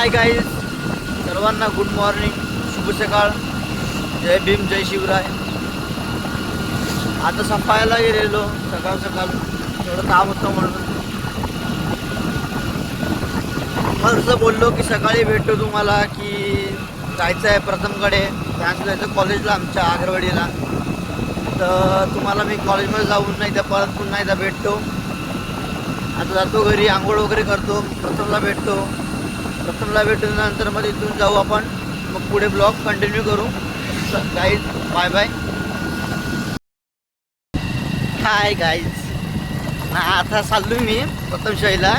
हाय guys सर्वांना good morning शुभ सकाळ. जय भीम जय शिवराय. आता संपायला गेलेलो सकाळ सकाळ. थोडं काम होतं म्हणून. असं बोललो की सकाळी भेटतो तुम्हाला की जायचं आहे प्रथमकडे. त्यानंतर जायचं कॉलेजला आमच्या आगरवाडीला. तर तुम्हाला मी कॉलेजमध्ये जाऊन नाही तर परत पुन्हा एकदा भेटतो. आता जातो घरी आंघोळ वगैरे करतो. प्रथमला भेटतो. प्रथमला भेटून नंतर मग इथून जाऊ आपण. मग पुढे ब्लॉग कंटिन्यू करू. Guys bye bye hi guys ना आता चाललो मी प्रथमशाहीला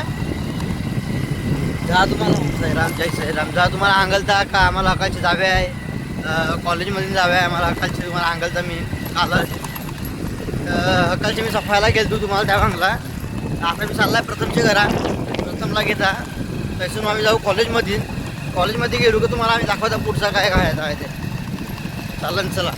जा तुम्हाला राम जय सैराम जा तुम्हाला अंगलता का आम्हाला अकालची जावे आहे? कॉलेजमध्ये जावे आहे आम्हाला अकालची तुम्हाला अंगलता मी कालच. अं, अकालची मी सफायला गेलो तुम्हाला त्या भांगला आता मी चाललाय प्रथमच्या घरा. प्रथमला घेता. तसं आम्ही जाऊ कॉलेजमध्ये कॉलेजमध्ये गेलो की तुम्हाला आम्ही दाखवता पुढचा काय काय आहे ते. चालन चला.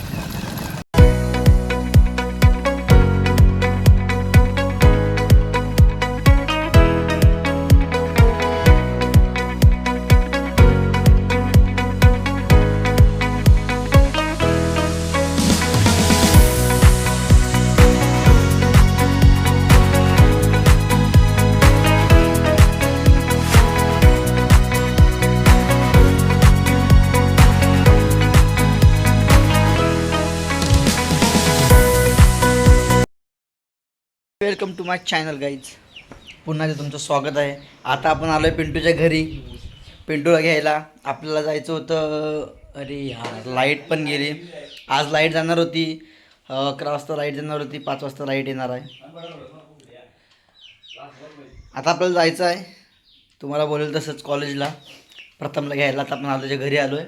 Welcome to my channel guys पुन्हा ते तुमचं स्वागत आहे. आता आपण आलो आहे पिंटूच्या घरी. पिंटूला घ्यायला. आपल्याला जायचं होतं अरे यार लाइट पण गेली. आज लाइट जाणार होती. अकरा वाजता लाइट जाणार होती. पाच वाजता लाइट येणार आहे. आता आपल्याला जायचं आहे. तुम्हाला बोलेल तसंच कॉलेजला प्रथमला घ्यायला आता आपण आलोच्या घरी आलो आहे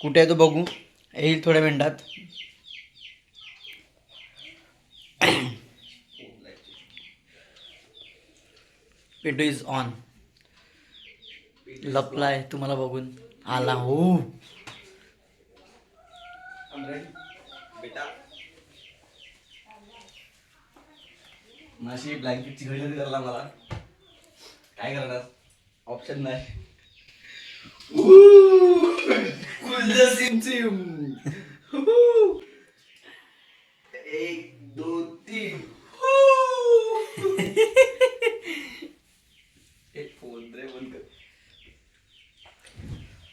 कुठे आहे तो बघू. येईल थोड्या मिनटात. पिंटू इज ऑन लपलाय तुम्हाला बघून. आला. हो. माझी ब्लँकेटची घडी करायला मला. काय करणार? ऑप्शन नाही. कुलजा सिम सिम एक दोन तीन एक फोन रे बंद कर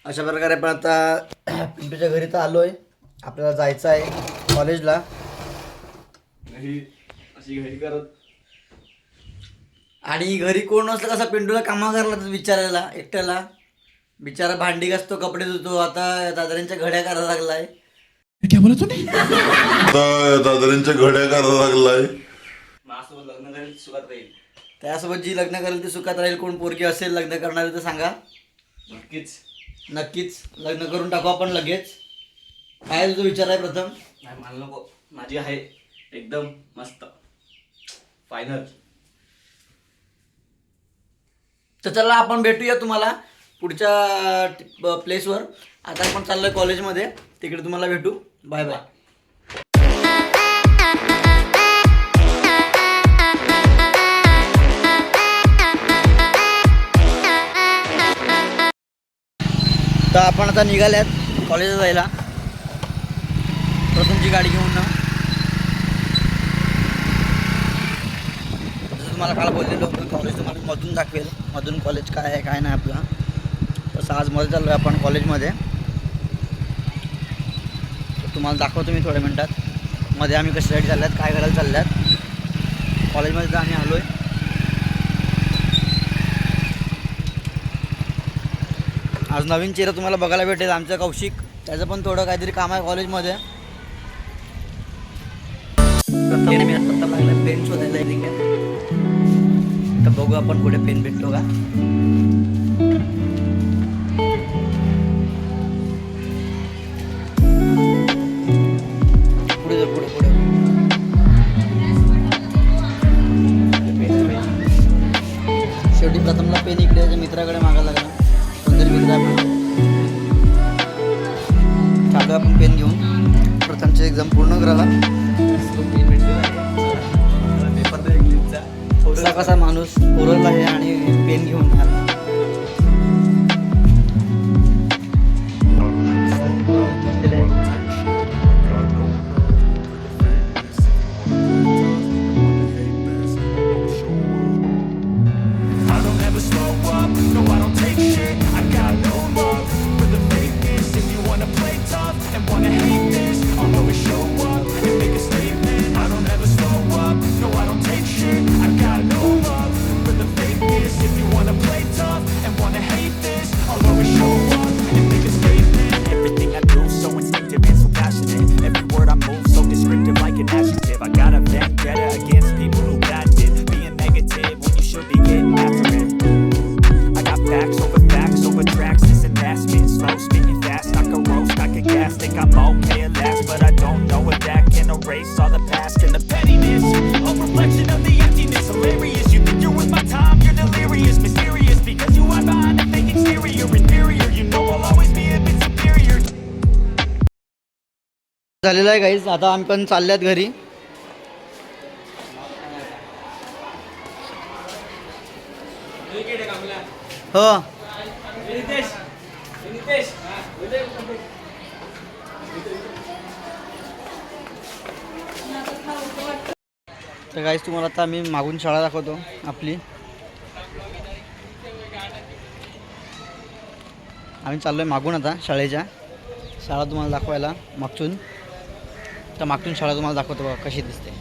अशा प्रकारे आपण आता पिंटूच्या घरी तर आलो आहे आपल्याला जायचं आहे कॉलेजला. घरी अशी घडी करत. आणि घरी कोण नसलं कसं पिंटूला कामा करायला विचारायला एकट्याला. बिचारा भांडी घासतो कपडे धुतो आता दादऱ्यांच्या घड्या करायला लागलाय. आता दादऱ्यांच्या घड्या करायला लागलाय. माझ्यासोबत लग्न करेल सुखात राहील त्यासोबत जी लग्न करेल ती सुखात राहील. कोण पोरगी असेल लग्न करणारी तर सांगा. नक्कीच. नक्कीच लग्न करून टाकू आपण लगेच. काय तुझा विचार आहे प्रथम? नाही मला नको. माझी आहे एकदम मस्त. फायनल तर चला आपण भेटूया तुम्हाला पुढच्या प्लेसवर आता आपण चाललोय कॉलेजमध्ये तिकडे तुम्हाला भेटू. बाय बाय तर आपण आता निघाल्यात कॉलेजला जायला. प्रथमची गाडी घेऊन ना. जसं तुम्हाला काल बोललेलो कॉलेज तुम्हाला मधून दाखवेल मधून कॉलेज काय आहे काय नाही आपला. तसं आज मध्ये चाललो आहे आपण कॉलेजमध्ये तर तुम्हाला दाखवतो मी थोड्या मिनटात. मध्ये आम्ही कशासाठी चालल्यात काय करायला चालल्यात. कॉलेजमध्ये तर आम्ही आलो आहे आज नवीन चेहरा तुम्हाला बघायला भेटेल आमचं कौशिक. त्याचं पण थोडं काहीतरी काम आहे कॉलेजमध्ये. मी पेन शोधायला तर बघू आपण कुठे पेन भेटतो का. पुढे पुढे पुढे. शेवटी प्रथमला पेन इकडे मित्राकडे मागायला आहे आपला. चालू आपण पेन घेऊन प्रथमची एक्झाम पूर्ण करायला. पेपर कसा माणूस ओरल आहे आणि पेन घेऊन facts over facts over tracks. Isn't that spitting slow, spitting fast? I could roast, I could gas. Think I'm okay at last, but I don't know if that can erase all the past and the pettiness. A reflection of the emptiness. Hilarious. You think you're worth my time? You're delirious, mysterious. Because you hide behind a fake exterior, inferior. You know I'll always be a bit superior. झालेलं आहे guys आता आम्ही पण चालल्यात घरी हो. तर guys तुम्हाला आता मी मागून शाळा दाखवतो आपली. आम्ही चाललो आहे मागून आता शाळेच्या. शाळा तुम्हाला दाखवायला मागचून. तर मागतून शाळा तुम्हाला दाखवतो बघा कशी दिसते.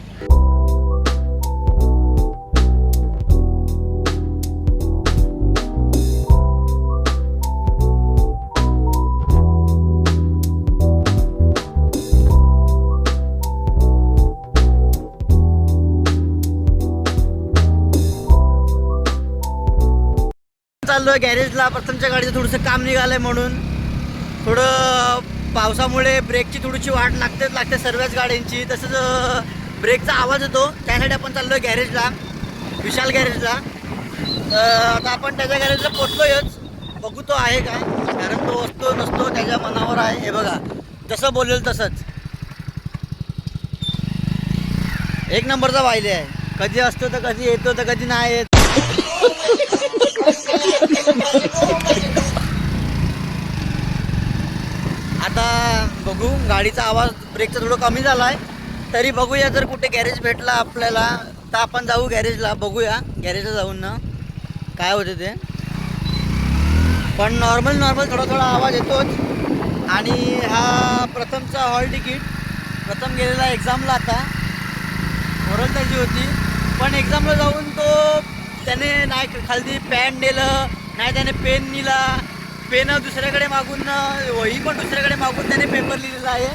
चाललोय गॅरेजला प्रथमच्या गाडीचं थोडंसं काम निघालंय म्हणून. थोडं पावसामुळे ब्रेकची थोडीशी वाट लागतेच लागते सर्वच गाड्यांची. तसंच ब्रेकचा आवाज येतो. त्यासाठी आपण चाललोय गॅरेजला विशाल गॅरेजला. आता आपण त्याच्या गॅरेजला पोचलोयच. बघू तो आहे का कारण तो असतो नसतो त्याच्या मनावर आहे. हे बघा जसं बोलेल तसंच. एक नंबरचा वाहिले आहे. कधी असतो तर कधी येतो तर कधी नाही येत आता बघू. गाडीचा आवाज ब्रेकचा थोडं कमी झाला आहे तरी बघूया जर कुठे गॅरेज भेटला आपल्याला तर आपण जाऊ गॅरेजला बघूया गॅरेजला जाऊन ना. काय होते ते. पण नॉर्मल नॉर्मल थोडा थोडा आवाज येतोच. आणि हा प्रथमचा हॉल तिकीट प्रथम गेलेला एक्झामला आता. ओरल त्याची होती. पण एक्झामला जाऊन तो त्याने नाही खालती पॅन नेलं नाही त्याने पेन नेला. पेन दुसऱ्याकडे मागून वही पण दुसऱ्याकडे मागून त्याने पेपर लिहिलेला आहे.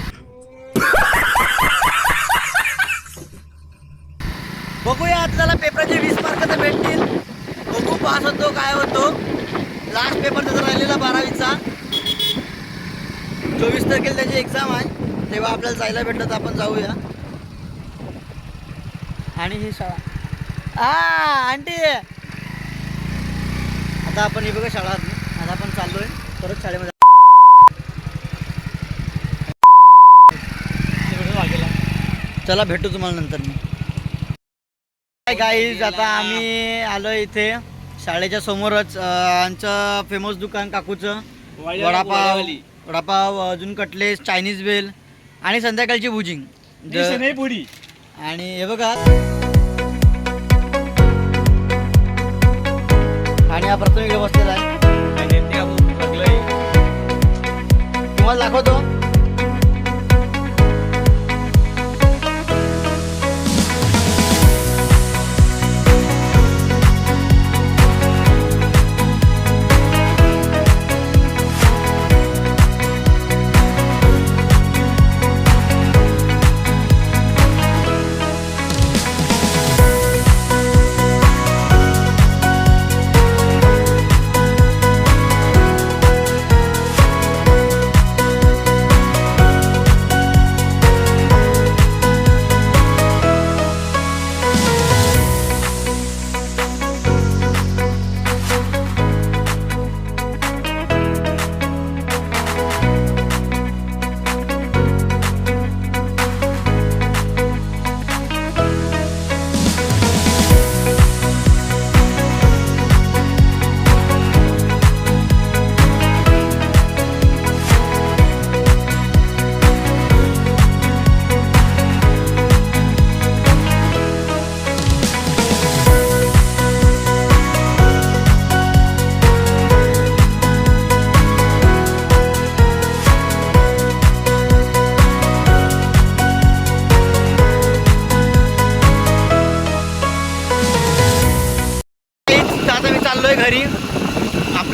बघूया आता त्याला पेपराचे वीस मार्क तर भेटतील. बघू पास होतो काय होतो. लास्ट पेपर त्याचा राहिलेला बारावीचा. चोवीस तारखेला त्याची एक्झाम आहे. तेव्हा आपल्याला जायला भेटलं तर आपण जाऊया. आणि ही शाळा. आ आंटी. आता आपण ही बघा शाळा आता आपण चाललोय. परत शाळेमध्ये चला भेटू तुम्हाला नंतर मी. काय गाईज आता आम्ही आलो इथे. शाळेच्या समोरच आमचं फेमस दुकान काकूचं. वडापाव वडापाव अजून कटलेस चायनीज बेल आणि संध्याकाळची भुजिंग. आणि हे बघा. आणि हा प्रथम इकडे बसलेला आहे. तुम्हाला दाखवतो तेच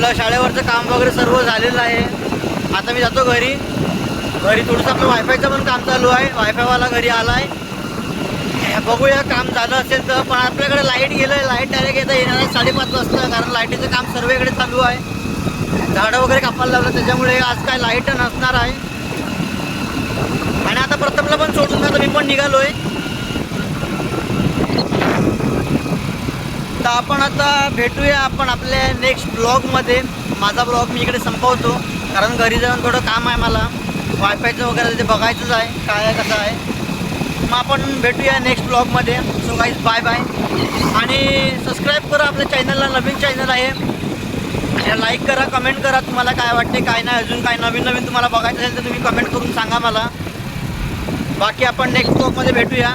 आपलं शाळेवरचं काम वगैरे सर्व झालेलं आहे. आता मी जातो घरी. घरी थोडंसं आपलं वायफायचं पण काम चालू आहे. वायफायवाला घरी आला आहे बघूया काम झालं असेल तर. पण आपल्याकडे लाइट गेलं लाइट डायरेक्ट येतं. येणार आहे साडेपाच वाजता. कारण लाईटीचं काम सर्वेकडे चालू आहे. झाडं वगैरे कापायला लावलं. त्याच्यामुळे आज काय लाइट नसणार आहे. आणि आता प्रथमला पण सोडून आता मी पण निघालो आहे आपण आता भेटूया आपण आपल्या नेक्स्ट ब्लॉगमध्ये माझा ब्लॉग मी इकडे संपवतो. कारण घरी जाऊन थोडं काम आहे मला. वायफायचं वगैरे ते बघायचंच आहे. काय आहे कसं आहे. मग आपण भेटूया नेक्स्ट ब्लॉगमध्ये सो गाईज बाय बाय आणि सबस्क्राईब करा आपल्या चॅनलला नवीन चॅनल आहे. लाईक करा कमेंट करा. तुम्हाला काय वाटते काय नाही अजून काय नवीन नवीन तुम्हाला बघायचं असेल तर तुम्ही कमेंट करून सांगा मला. बाकी आपण नेक्स्ट ब्लॉगमध्ये भेटूया.